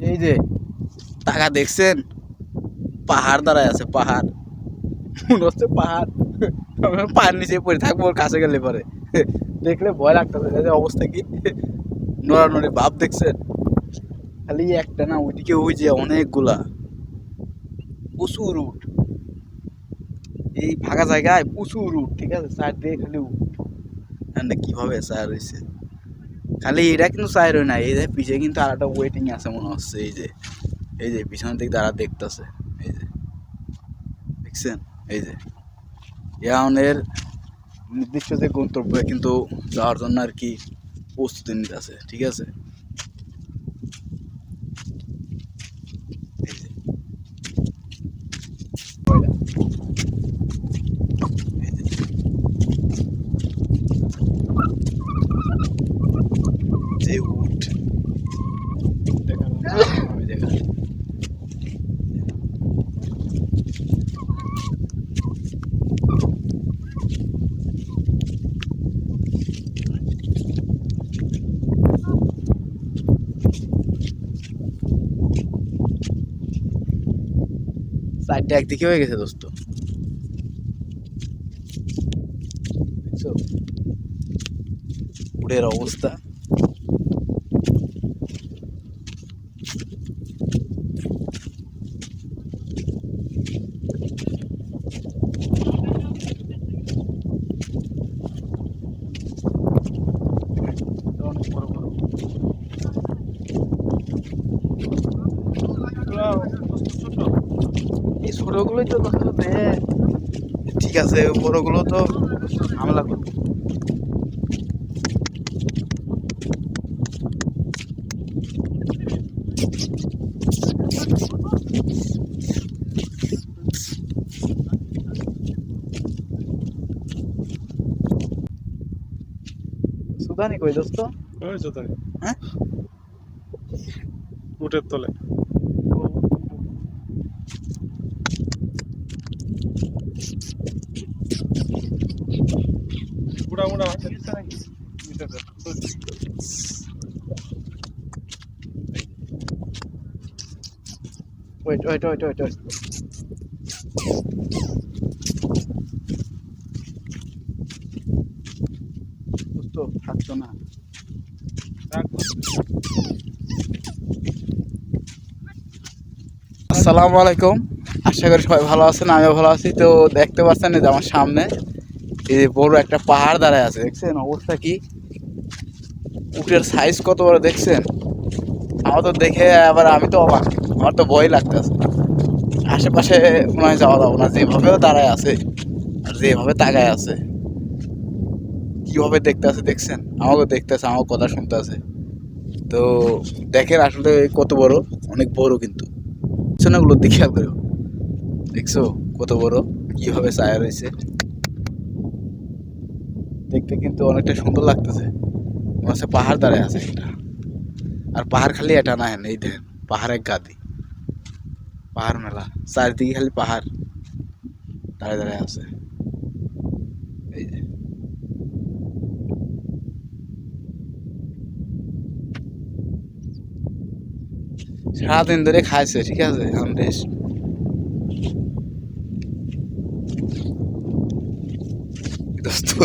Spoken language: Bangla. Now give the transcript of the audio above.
এই যে টাকা দেখছেন? পাহাড় দাঁড়ায় আছে, পাহাড়। মনে হচ্ছে পাহাড়। পাহাড় নিচে পড়ে থাকব, ওর কাছে গেলে পরে। দেখলে ভয় লাগতেছে অবস্থা কি? নড়ানড়ি ভাব দেখছেন? খালি একটা না, ওইদিকে ওই যে অনেকগুলা। প্রচুর উঠ এই ফাঁকা জায়গায় প্রচুর উঠ ঠিক আছে? স্যার দিয়ে খালি উঠ কীভাবে স্যার হয়েছে খালি এটা কিন্তু হয় না, এই যে পিছিয়ে কিন্তু আর একটা ওয়েটিং আছে মনে হচ্ছে, এই যে এই যে পিছনের দিক তারা দেখতেছে, এই যে, দেখছেন, এই যে ইয়ানের নির্দিষ্ট যে গন্তব্য কিন্তু যাওয়ার জন্য আর কি প্রস্তুতি নিতে আছে ঠিক আছে? সাইডটা একদিকে হয়ে গেছে দোস্ত। দেখছ? উড়ের অবস্থা অনেক বড় বড় ছোটগুলোই তো দেয় ঠিক আছে বড়গুলো তো হামলা করবে। সুদানি কই দোস্ত? ওই তাই হ্যাঁ? উটের তলে বুড়া বুড়া হাতে দিচ্ছে নাকি দিতে দে। Wait wait wait wait wait দোস্ত থাকছো না রাখ। আসসালামু আলাইকুম আশা করি সবাই ভালো আছেন, আমিও ভালো আছি। তো দেখতে পাচ্ছেন যে আমার সামনে এই যে বড় একটা পাহাড় দাঁড়ায় আছে, দেখছেন অবস্থা কি? উটের সাইজ কত বড়, দেখছেন? আমার তো দেখে আবার আমি তো অবাক, আমার তো ভয় লাগতেছে। আশেপাশে মনে হয় যাওয়া যাব না যেভাবেও দাঁড়ায় আছে আর যেভাবে তাকায় আছে, কীভাবে দেখতে আছে, দেখছেন? আমাকে দেখতে আছে আমার কথা শুনতে আছে। তো দেখেন আসলে কত বড়, অনেক বড় কিন্তু। বিছানাগুলো দেখে খেয়াল করো দেখছ কত বড়? কীভাবে ছায়া রয়েছে? দেখতে কিন্তু অনেকটা সুন্দর লাগতেছে। মনে পাহাড় দাঁড়ায় আছে একটা। আর পাহাড় খালি এটা না, এই দেখেন পাহাড়ের গাদি। পাহাড় মেলা, চারিদিকে খালি পাহাড় দাঁড়ায় দাঁড়ায় আছে। এই যে। সারাদিন ধরে খাইছে, ঠিক আছে? ドスト。